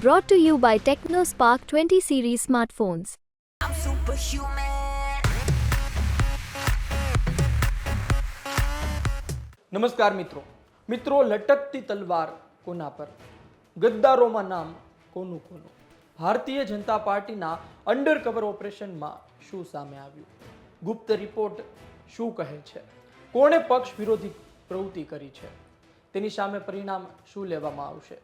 Brought to you by TechnoSpark 20 series smartphones. I'm superhuman. નમસ્કાર મિત્રો. મિત્રો લટકતી તલવાર કોના પર? ગદ્દારોમાં નામ કોનું કોનું? ભારતીય જનતા પાર્ટીના અંડર કવર ઓપરેશનમાં શું સામે આવ્યું? ગુપ્ત રિપોર્ટ શું કહે છે? કોણે પક્ષ વિરોધી પ્રવૃત્તિ કરી છે? તેની સામે પરિણામ શું લેવામાં આવશે?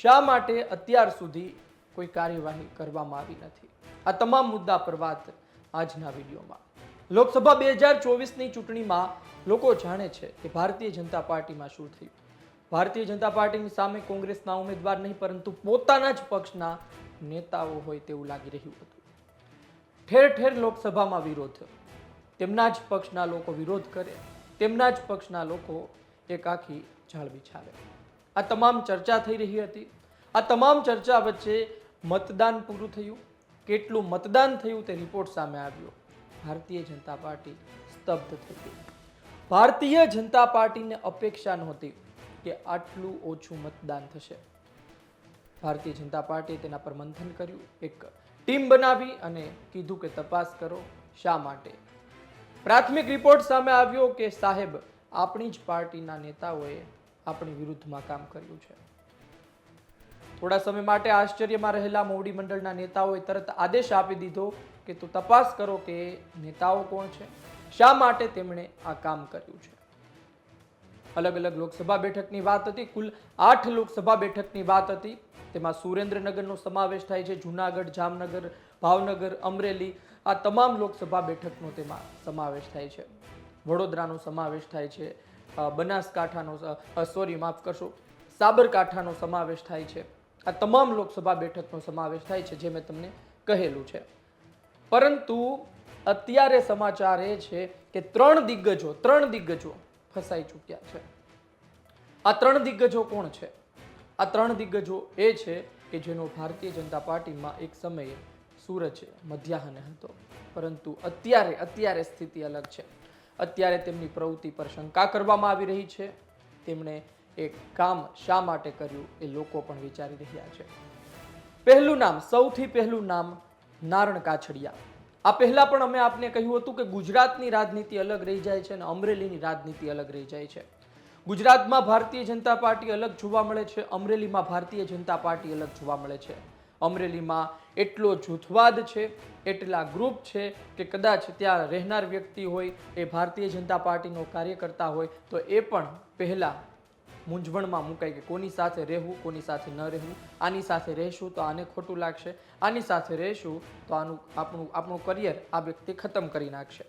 શા માટે અત્યાર સુધી કોઈ કાર્યવાહી કરવામાં આવી નથી? આ તમામ મુદ્દા પર વાત આજના વિડીયોમાં. લોકસભા બે હજાર ચોવીસની ચૂંટણીમાં લોકો જાણે છે કે ભારતીય જનતા પાર્ટીમાં શું થયું? ભારતીય જનતા પાર્ટીની સામે કોંગ્રેસના ઉમેદવાર નહીં, પરંતુ પોતાના જ પક્ષના નેતાઓ હોય તેવું લાગી રહ્યું હતું. ઠેર ઠેર લોકસભામાં વિરોધ. તેમના જ પક્ષના લોકો વિરોધ કરે. તેમના જ પક્ષના લોકો એક આખી જાળવી બિછાવે આ તમામ ચર્ચા થઈ રહી હતી. આ તમામ ચર્ચા વચ્ચે મતદાન પૂરું થયું. કેટલું મતદાન થયું તે રિપોર્ટ સામે આવ્યો. ભારતીય જનતા પાર્ટી સ્તબ્ધ થઈ ગઈ. ભારતીય જનતા પાર્ટીને અપેક્ષા નહોતી કે આટલું ઓછું મતદાન થશે. ભારતીય જનતા પાર્ટીએ તેના પર મંથન કર્યું. એક ટીમ બનાવી અને કીધું કે તપાસ કરો શા માટે. પ્રાથમિક રિપોર્ટ સામે આવ્યો કે સાહેબ, આપણી જ પાર્ટીના નેતાઓએ આપણી વિરુદ્ધમાં કામ કર્યું છે. થોડા સમય માટે આશ્ચર્યમાં રહેલા મોવડી મંડળના નેતાઓએ તરત આદેશ આપી દીધો કે તું તપાસ કરો કે નેતાઓ કોણ છે? શા માટે તેમણે આ કામ કર્યું છે? અલગ અલગ લોકસભા બેઠકની વાત હતી, કુલ આઠ લોકસભા બેઠકની વાત હતી. તેમાં સુરેન્દ્રનગરનો સમાવેશ થાય છે, જુનાગઢ, જામનગર, ભાવનગર, અમરેલી, આ તમામ લોકસભા બેઠકનો તેમાં સમાવેશ થાય છે. વડોદરાનો સમાવેશ થાય છે બનાસકાંઠાનો સોરી માફ કરશો. સાબરકાંઠાનો સમાવેશ થાય છે. આ તમામ લોકસભા બેઠકનો સમાવેશ થાય છે, જે મેં તમને કહેલું છે. પરંતુ અત્યારે સમાચાર એ છે કે ત્રણ દિગ્ગજો ત્રણ દિગ્ગજો ફસાઈ ચૂક્યા છે. આ ત્રણ દિગ્ગજો કોણ છે? આ ત્રણ દિગ્ગજો એ છે કે જેનો ભારતીય જનતા પાર્ટીમાં એક સમયે સૂરજ મધ્યાહન હતો. પરંતુ અત્યારે અત્યારે સ્થિતિ અલગ છે. અત્યારે તેમની પ્રવૃત્તિ પર શંકા કરવામાં આવી રહી છે. તેમણે એક કામ શા માટે કર્યું એ લોકો પણ વિચારી રહ્યા છે. પહેલું નામ, સૌથી પહેલું નામ, નારણ કાછડિયા. આ પહેલાં પણ અમે આપને કહ્યું હતું કે ગુજરાતની રાજનીતિ અલગ રહી જાય છે અને અમરેલીની રાજનીતિ અલગ રહી જાય છે. ગુજરાતમાં ભારતીય જનતા પાર્ટી અલગ જોવા મળે છે, અમરેલીમાં ભારતીય જનતા પાર્ટી અલગ જોવા મળે છે. અમરેલીમાં એટલો જૂથવાદ છે, એટલા ગ્રુપ છે કે કદાચ ત્યાં રહેનાર વ્યક્તિ હોય, એ ભારતીય જનતા પાર્ટીનો કાર્યકર્તા હોય, તો એ પણ પહેલાં મૂંઝવણમાં મુકાય કે કોની સાથે રહેવું, કોની સાથે ન રહેવું, આની સાથે રહેશું તો આને ખોટું લાગશે, આની સાથે રહેશું તો આનું આપણું આપણું કરિયર આ વ્યક્તિ ખતમ કરી નાખશે.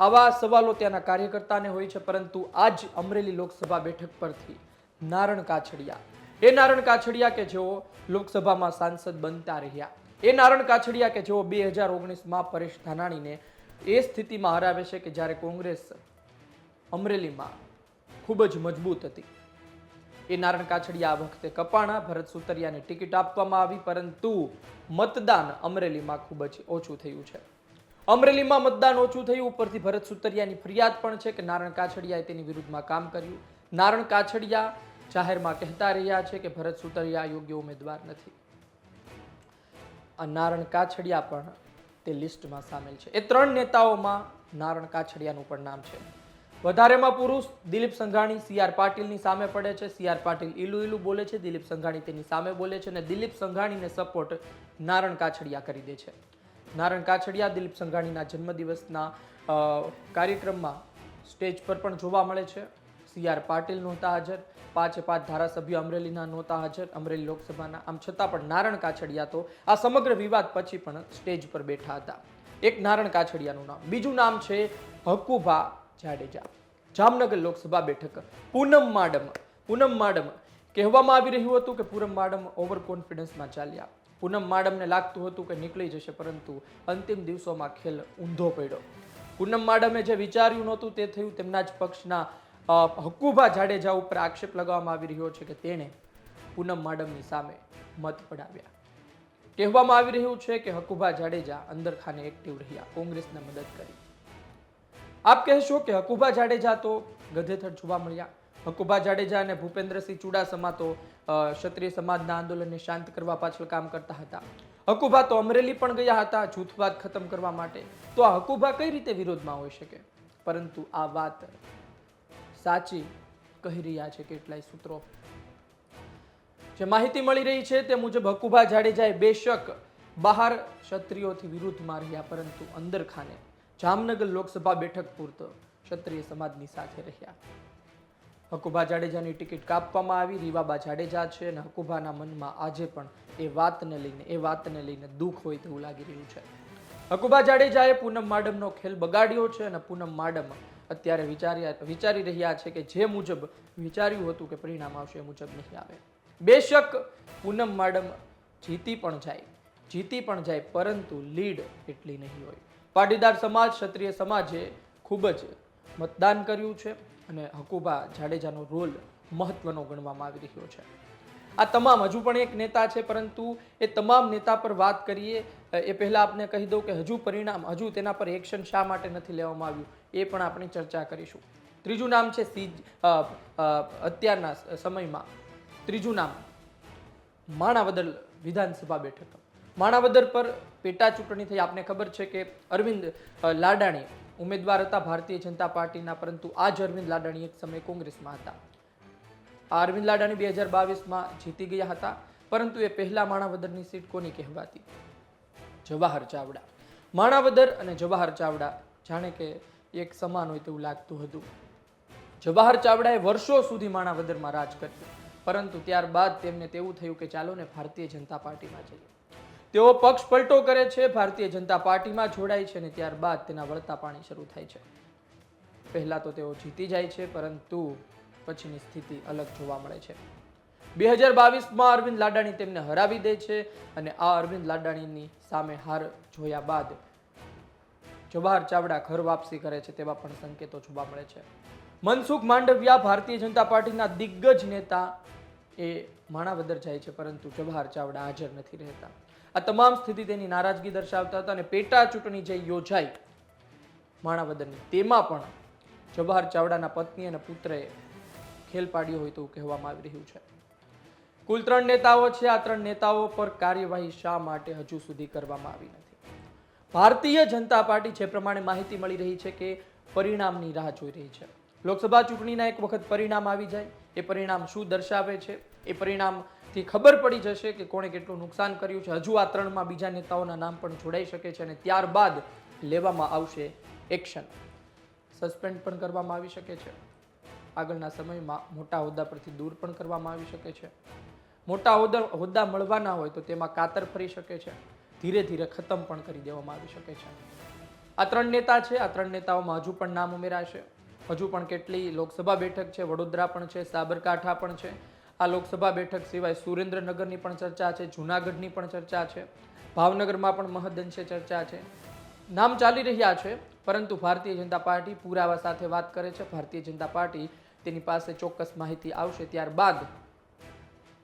આવા સવાલો ત્યાંના કાર્યકર્તાને હોય છે, પરંતુ આજ અમરેલી લોકસભા બેઠક પરથી નારણ કાછડિયા એ નારણ કાછડિયા કે જેઓ લોકસભામાં સાંસદ બનતા રહ્યા. એ નારણ કાછડિયા કે જેઓ બે હજાર ઓગણીસમાં પરેશ ધાનાણીને એ સ્થિતિમાં હરાવે છે કે જ્યારે કોંગ્રેસ અમરેલીમાં ખૂબ જ મજબૂત હતી. એ નારણ કાછડિયા આ વખતે કપાણા, ભરત સુતરિયાને ટિકિટ આપવામાં આવી, પરંતુ મતદાન અમરેલીમાં ખૂબ જ ઓછું થયું છે. અમરેલીમાં મતદાન ઓછું થયું, ઉપરથી ભરત સુતરિયાની ફરિયાદ પણ છે કે નારણ કાછડિયાએ તેની વિરુદ્ધમાં કામ કર્યું. નારણ કાછડિયા જાહેરમાં કહેતા રહ્યા છે કે ભરત સુતરિયા યોગ્ય ઉમેદવાર નથી. આ નારણ કાછડિયા પણ તે લિસ્ટમાં સામેલ છે. એ ત્રણ નેતાઓમાં નારણ કાછડિયાનું પણ નામ છે. વધારેમાં પુરુષ દિલીપ સંઘાણી, સી આર પાટીલની સામે પડે છે. સી આર પાટીલ ઈલું ઈલું બોલે છે, દિલીપ સંઘાણી તેની સામે બોલે છે અને દિલીપ સંઘાણીને સપોર્ટ નારણ કાછડિયા કરી દે છે. નારણ કાછડિયા દિલીપ સંઘાણીના જન્મદિવસના કાર્યક્રમમાં સ્ટેજ પર પણ જોવા મળે છે. સી આર પાટીલ નહોતા હાજર. પાંચે પાંચ ધારાસભ્યો અમરેલીના નહોતા હાજર. અમરેલી લોકસભાના, આમ છતાં પણ નારણ કાછડિયા તો આ સમગ્ર વિવાદ પછી પણ સ્ટેજ પર બેઠા હતા. એક નારણ કાછડિયાનું નામ. બીજું નામ છે હકુભા જાડેજા. જામનગર લોકસભા બેઠક. પૂનમ માડમ. પૂનમ માડમ કહેવામાં આવી રહ્યું હતું કે પૂનમ માડમ ઓવર કોન્ફિડન્સમાં ચાલ્યા. પૂનમ માડમને લાગતું હતું કે નીકળી જશે, પરંતુ અંતિમ દિવસોમાં ખેલ ઊંધો પડ્યો. પૂનમ માડમે જે વિચાર્યું નહોતું તે થયું તેમના જ પક્ષના અ, હકુભા જાડેજા ઉપર આક્ષેપ લગાવવામાં આવી રહ્યો છે કે તેણે પૂનમ માડમની સામે મત પડાવ્યા કહેવામાં આવી રહ્યું છે કે હકુભા જાડેજા અંદર ખાને એક્ટિવ રહ્યા. કોંગ્રેસને મદદ કરી. આપ કહેશો કે હકુભા જાડેજા તો ગધેથર જોવા મળ્યા. હકુભા જાડેજા અને ભૂપેન્દ્રસિંહ ચુડાસમા તો ક્ષત્રિય સમાજના આંદોલનને શાંત કરવા પાછળ કામ કરતા હતા. હકુભા તો અમરેલી પણ ગયા હતા જૂથવાદ ખતમ કરવા માટે. તો આ હકુભા કઈ રીતે વિરોધમાં હોઈ શકે? પરંતુ આ વાત સાચી કહી રહ્યા છે કેટલાય સૂત્રો. જે માહિતી મળી રહી છે તે મુજબ હકુભા જાડેજાએ બેશક બહાર ક્ષત્રિયોથી વિરુદ્ધમાં રહ્યા પરંતુ અંદર ખાને જામનગર લોકસભા બેઠક પૂરતો ક્ષત્રિય સમાજની સાથે રહ્યા. હકુભા જાડેજાની ટિકિટ કાપવામાં આવી, રીવાબા જાડેજા છે અને હકુભાના મનમાં આજે પણ એ વાતને લઈને, એ વાતને લઈને દુઃખ હોય તેવું લાગી રહ્યું છે. હકુભા જાડેજાએ પૂનમ માડમનો ખેલ બગાડ્યો છે અને પૂનમ માડમ અત્યારે વિચાર્યા વિચારી રહ્યા છે કે જે મુજબ વિચાર્યું હતું કે પરિણામ આવશે એ મુજબ નહીં આવે. બેશક પૂનમ માડમ જીતી પણ જાય. જીતી પણ જાય, પરંતુ લીડ એટલી નહીં હોય. પાટીદાર સમાજ, ક્ષત્રિય સમાજે ખૂબ જ મતદાન કર્યું છે અને હકુબા જાડેજાનો રોલ મહત્વનો ગણવામાં આવી રહ્યો છે. આ તમામ, હજુ પણ એક નેતા છે, પરંતુ એ તમામ નેતા પર વાત કરીએ એ પહેલાં આપને કહી દઉં કે હજુ પરિણામ, હજુ તેના પર એક્શન શા માટે નથી લેવામાં આવ્યું, એ પણ આપણે ચર્ચા કરીશું. ત્રીજું નામ છે સી અત્યારના સમયમાં. ત્રીજું નામ, માણાવદર વિધાનસભા બેઠક. માણાવદર પર પેટા ચૂંટણી થઈ, આપને ખબર છે કે અરવિંદ લાડાણી ઉમેદવાર હતા ભારતીય જનતા પાર્ટીના, પરંતુ આ જ અરવિંદ લાડાણી એક સમયે કોંગ્રેસમાં હતા. અરવિંદ લાડાની બે હજાર બાવીસમાં જીતી ગયા હતા, પરંતુ એ પહેલા માણાવદરની સીટ કોની કહેવાતી? જવાહર ચાવડા. માણાવદર અને જવાહર ચાવડા જાણે કે એક સમાન હોય તેવું લાગતું હતું. જવાહર ચાવડાએ વર્ષો સુધી માણાવદરમાં રાજ કર્યું, પરંતુ ત્યારબાદ તેમને તેવું થયું કે ચાલો ને ભારતીય જનતા પાર્ટીમાં જઈએ. તેઓ પક્ષ પલટો કરે છે, ભારતીય જનતા પાર્ટીમાં જોડાય છે અને ત્યારબાદ તેના વળતા પાણી શરૂ થાય છે. પહેલાં તો તેઓ જીતી જાય છે, પરંતુ પછીની સ્થિતિ અલગ જોવા મળે છે. બે હજાર બાવીસમાં અરવિંદ લાડાણી તેમને હરાવી દે છે અને આ અરવિંદ લાડાણીની સામે હાર જોયા બાદ જવાહર ચાવડા ઘર વાપસી કરે છે તેવા પણ સંકેતો જોવા મળે છે. મનસુખ માંડવિયા ભારતીય જનતા પાર્ટીના દિગ્ગજ નેતા એ માણાવદર જાય છે પરંતુ જવાહર ચાવડા હાજર નથી રહેતા. આ તમામ સ્થિતિ તેની નારાજગી દર્શાવતા હતા અને પેટા ચૂંટણી જે યોજાઈ માણાવદરની તેમાં પણ જવાહર ચાવડાના પત્ની અને પુત્રએ ખેલ પાડ્યો હોય તેવું કહેવામાં આવી રહ્યું છે. કુલ ત્રણ નેતાઓ છે. આ ત્રણ નેતાઓ પર કાર્યવાહી શા માટે હજુ સુધી કરવામાં આવી નથી? ભારતીય જનતા પાર્ટી જે પ્રમાણે માહિતી મળી રહી છે કે પરિણામની રાહ જોઈ રહી છે. લોકસભા ચૂંટણીના એક વખત પરિણામ આવી જાય. એ પરિણામ શું દર્શાવે છે? એ પરિણામથી ખબર પડી જશે કે કોણે કેટલું નુકસાન કર્યું છે. હજુ આ ત્રણમાં બીજા નેતાઓના નામ પણ જોડાઈ શકે છે અને ત્યારબાદ લેવામાં આવશે એક્શન. સસ્પેન્ડ પણ કરવામાં આવી શકે છે. આગળના સમયમાં મોટા હોદ્દા પરથી દૂર પણ કરવામાં આવી શકે છે. મોટા હોદ્દા હોદ્દા મળવાના હોય તો તેમાં કાતર ફરી શકે છે. ધીરે ધીરે ખતમ પણ કરી દેવામાં આવી શકે છે. આ ત્રણ નેતા છે. આ ત્રણ નેતાઓમાં હજુ પણ નામ ઉમેરાશે. હજુ પણ કેટલી લોકસભા બેઠક છે. વડોદરા પણ છે. સાબરકાંઠા પણ છે. આ લોકસભા બેઠક સિવાય સુરેન્દ્રનગરની પણ ચર્ચા છે. જૂનાગઢની પણ ચર્ચા છે. ભાવનગરમાં પણ મહદઅંશે ચર્ચા છે. નામ ચાલી રહ્યા છે. પરંતુ ભારતીય જનતા પાર્ટી પુરાવા સાથે વાત કરે છે. ભારતીય જનતા પાર્ટી તેની પાસે ચોક્કસ માહિતી આવશે ત્યારબાદ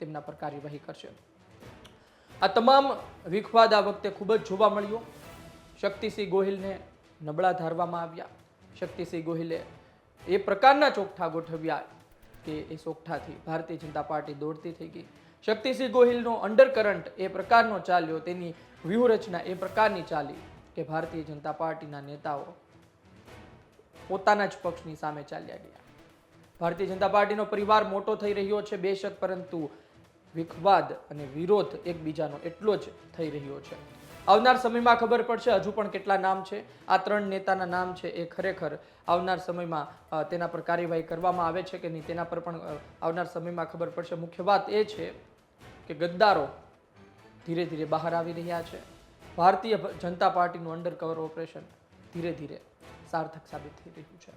તેમના પર કાર્યવાહી કરશે. આ તમામ વિખવાદ આ વખતે ખૂબ જ જોવા મળ્યો. શક્તિસિંહ ગોહિલને નબળા ધારવામાં આવ્યા. શક્તિસિંહ ગોહિલે એ પ્રકારના ચોકઠા ગોઠવ્યા કે એ ચોકઠાથી ભારતીય જનતા પાર્ટી દોડતી થઈ ગઈ. શક્તિસિંહ ગોહિલનો અંડરકરન્ટ એ પ્રકારનો ચાલ્યો, તેની વ્યૂહરચના એ પ્રકારની ચાલી. કે ભારતીય જનતા પાર્ટીના નેતાઓ પોતાના જ પક્ષની સામે ચાલ્યા ગયા. ભારતીય જનતા પાર્ટીનો પરિવાર મોટો થઈ રહ્યો છે, બેશક, પરંતુ વિખવાદ અને વિરોધ એકબીજાનો એટલો જ થઈ રહ્યો છે. આવનાર સમયમાં ખબર પડશે હજુ પણ કેટલા નામ છે. આ ત્રણ નેતાના નામ છે એ ખરેખર આવનાર સમયમાં તેના પર કાર્યવાહી કરવામાં આવે છે કે નહીં તેના પર પણ આવનાર સમયમાં ખબર પડશે. મુખ્ય વાત એ છે કે ગદ્દારો ધીરે ધીરે બહાર આવી રહ્યા છે. ભારતીય જનતા પાર્ટીનું અંડરકવર ઓપરેશન ધીરે ધીરે સાર્થક સાબિત થઈ રહ્યું છે.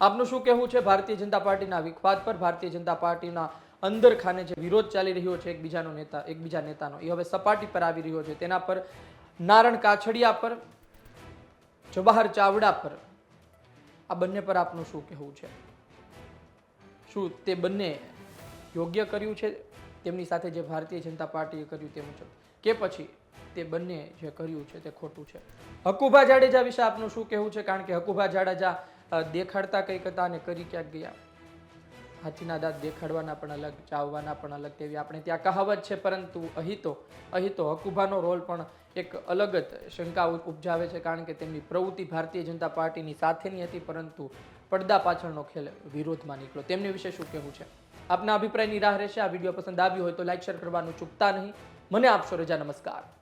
આપનું શું કહેવું છે? ભારતીય જનતા પાર્ટીના વિખવાદ પર ભારતીય જનતા પાર્ટીના અંદર ખાને જે વિરોધ ચાલી રહ્યો છે, એકબીજાનો નેતા એકબીજા નેતાનો, એ હવે સપાટી પર આવી રહ્યો છે. તેના પર નારણ કાછડિયા પર, જવાહર ચાવડા પર, આ બંને પર આપનું શું કહેવું છે? શું તે બંને યોગ્ય કર્યું છે? તેમની સાથે જે ભારતીય જનતા પાર્ટીએ કર્યું તે મુજબ. કે પછી તે બંને જે કર્યું છે તે ખોટું છે. હકુભા જાડેજા વિશે આપનું શું કહેવું છે? કારણ કે હકુભા જાડેજા દેખાડતા કંઈક હતા અને કરી ક્યાંક ગયા. હાથીના દાંત દેખાડવાના પણ અલગ, ચાવવાના પણ અલગ તેવી આપણે ત્યાં કહાવત છે, પરંતુ અહીં તો અહીં તો હકુભાનો રોલ પણ એક અલગ જ શંકા ઉપજાવે છે, કારણ કે તેમની પ્રવૃત્તિ ભારતીય જનતા પાર્ટીની સાથેની હતી, પરંતુ પડદા પાછળનો ખેલ વિરોધમાં નીકળ્યો. તેમની વિશે શું કહેવું છે? આપના અભિપ્રાયની રાહ રહેશે. આ વીડિયો પસંદ આવ્યો હોય તો લાઇક શેર કરવાનું ચૂકતા નહીં. મને આપશો રજા. નમસ્કાર.